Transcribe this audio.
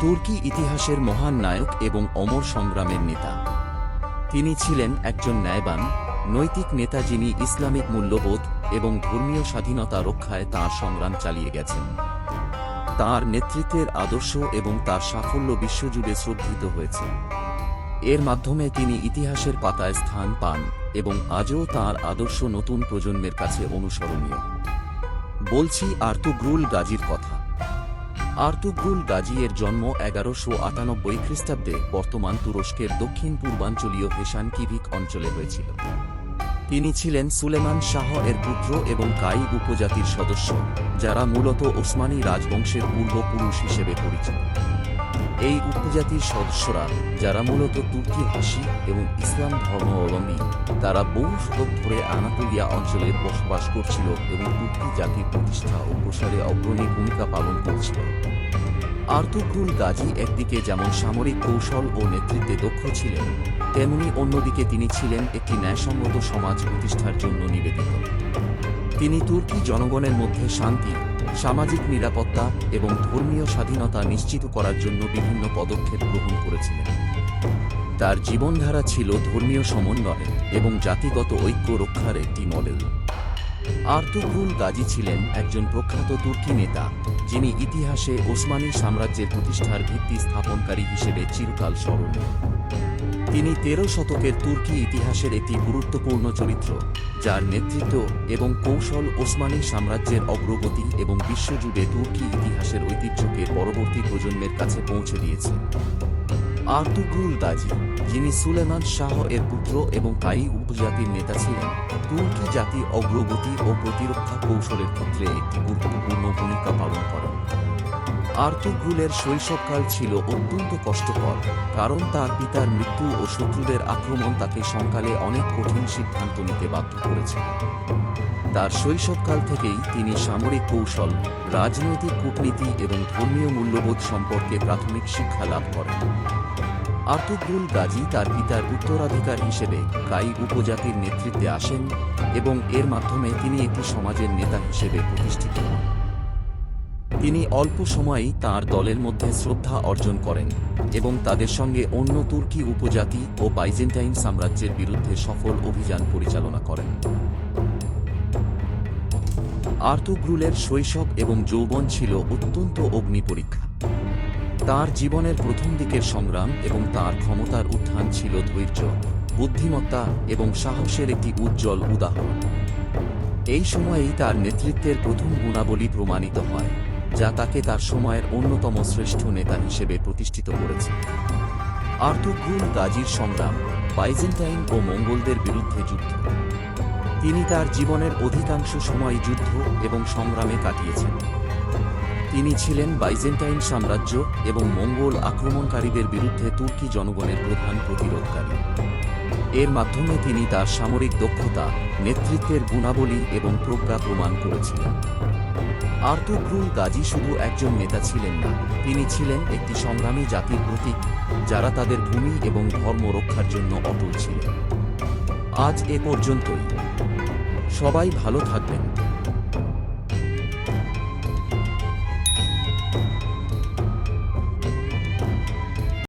তুর্কি ইতিহাসের মহান নায়ক এবং অমর সংগ্রামের নেতা। তিনি ছিলেন একজন ন্যায়বান, নৈতিক নেতা যিনি ইসলামিক মূল্যবোধ এবং ধর্মীয় স্বাধীনতা রক্ষায় তাঁর সংগ্রাম চালিয়ে গেছেন। তার নেতৃত্বের আদর্শ এবং তার সাফল্য বিশ্বজুড়ে শ্রদ্ধিত হয়েছে। এর মাধ্যমে তিনি ইতিহাসের পাতায় স্থান পান এবং আজও তার আদর্শ নতুন প্রজন্মের কাছে অনুসরণীয়। বলছি আর্তুগ্রুল গাজীর কথা। আর্তুগ্রুল গাজী এর জন্ম এগারোশো আটানব্বই খ্রিস্টাব্দে বর্তমান তুরস্কের দক্ষিণ পূর্বাঞ্চলীয় হেসান কিভিক অঞ্চলে হয়েছিল। তিনি ছিলেন সুলেমান শাহ এর পুত্র এবং কাই উপজাতির সদস্য, যারা মূলত ওসমানী রাজবংশের পূর্বপুরুষ হিসেবে পরিচিত। এই উপজাতির সদস্যরা, যারা মূলত তুর্কি ভাষী এবং ইসলাম ধর্মাবলম্বী, তারা বহু শতক ধরে আনাতোলিয়া অঞ্চলে বসবাস করছিল এবং তুর্কি জাতির প্রতিষ্ঠা ও প্রসারে অগ্রণী ভূমিকা পালন করছিল। আর্তুগ্রুল গাজী একদিকে যেমন সামরিক কৌশল ও নেতৃত্বে দক্ষ ছিলেন, তেমনি অন্যদিকে তিনি ছিলেন একটি ন্যায়সঙ্গত সমাজ প্রতিষ্ঠার জন্য নিবেদিত। তিনি তুর্কি জনগণের মধ্যে শান্তি, সামাজিক নিরাপত্তা এবং ধর্মীয় স্বাধীনতা নিশ্চিত করার জন্য বিভিন্ন পদক্ষেপ গ্রহণ করেছিলেন। তার জীবনধারা ছিল ধর্মীয় সমন্বয় এবং জাতিগত ঐক্য রক্ষার একটি মডেল। আর্তুগ্রুল গাজী ছিলেন একজন প্রখ্যাত তুর্কি নেতা, যিনি ইতিহাসে ওসমানী সাম্রাজ্যের প্রতিষ্ঠার ভিত্তি স্থাপনকারী হিসেবে চিরকাল স্মরণীয়। তিনি তেরো শতকের তুর্কি ইতিহাসের একটি গুরুত্বপূর্ণ চরিত্র, যার নেতৃত্ব এবং কৌশল ওসমানী সাম্রাজ্যের অগ্রগতি এবং বিশ্বজুড়ে তুর্কি ইতিহাসের ঐতিহ্যকে পরবর্তী প্রজন্মের কাছে পৌঁছে দিয়েছে। আর্তুগ্রুল গাজী যিনি সুলেমান শাহ এর পুত্র এবং কাই উপজাতির নেতা ছিলেন, তুর্কি জাতি অগ্রগতি ও প্রতিরক্ষা কৌশলের ক্ষেত্রে একটি গুরুত্বপূর্ণ ভূমিকা পালন করেন। আর্তুগ্রুলের শৈশবকাল ছিল অত্যন্ত কষ্টকর, কারণ তার পিতার মৃত্যু ও শত্রুদের আক্রমণ তাকে সংকালে অনেক কঠিন সিদ্ধান্ত নিতে বাধ্য করেছে। তার শৈশবকাল থেকেই তিনি সামরিক কৌশল, রাজনৈতিক কূটনীতি এবং ধর্মীয় মূল্যবোধ সম্পর্কে প্রাথমিক শিক্ষা লাভ করেন। আর্তুগ্রুল গাজী তার পিতার উত্তরাধিকার হিসেবে কাই উপজাতির নেতৃত্বে আসেন এবং এর মাধ্যমে তিনি একটি সমাজের নেতা হিসেবে প্রতিষ্ঠিত হন। তিনি অল্প সময়েই তার দলের মধ্যে শ্রদ্ধা অর্জন করেন এবং তাদের সঙ্গে অন্য তুর্কি উপজাতি ও বাইজেন্টাইন সাম্রাজ্যের বিরুদ্ধে সফল অভিযান পরিচালনা করেন। আর্তুগ্রুলের শৈশব এবং যৌবন ছিল অত্যন্ত অগ্নিপরীক্ষা। তার জীবনের প্রথম দিকের সংগ্রাম এবং তার ক্ষমতার উত্থান ছিল ধৈর্য, বুদ্ধিমত্তা এবং সাহসের একটি উজ্জ্বল উদাহরণ। এই সময়েই তার নেতৃত্বের প্রথম গুণাবলী প্রমাণিত হয়। যা তাকে তার সময়ের অন্যতম শ্রেষ্ঠ নেতা হিসেবে প্রতিষ্ঠিত করেছে। আর্তুগ্রুল গাজীর সংগ্রাম বাইজেন্টাইন ও মঙ্গলদের বিরুদ্ধে যুদ্ধ। তিনি তার জীবনের অধিকাংশ সময় যুদ্ধ এবং সংগ্রামে কাটিয়েছেন। তিনি ছিলেন বাইজেন্টাইন সাম্রাজ্য এবং মঙ্গল আক্রমণকারীদের বিরুদ্ধে তুর্কি জনগণের প্রধান প্রতিরোধকারী। এর মাধ্যমে তিনি তার সামরিক দক্ষতা, নেতৃত্বের গুণাবলী এবং প্রজ্ঞা প্রমাণ করেছিলেন। আর্তুগ্রুল গাজী শুধু একজন নেতা ছিলেন না, তিনি ছিলেন একটি সংগ্রামী জাতির প্রতীক, যারা তাদের ভূমি এবং ধর্ম রক্ষার জন্য অটল ছিলেন। আজ এ পর্যন্তই। সবাই ভালো থাকবেন।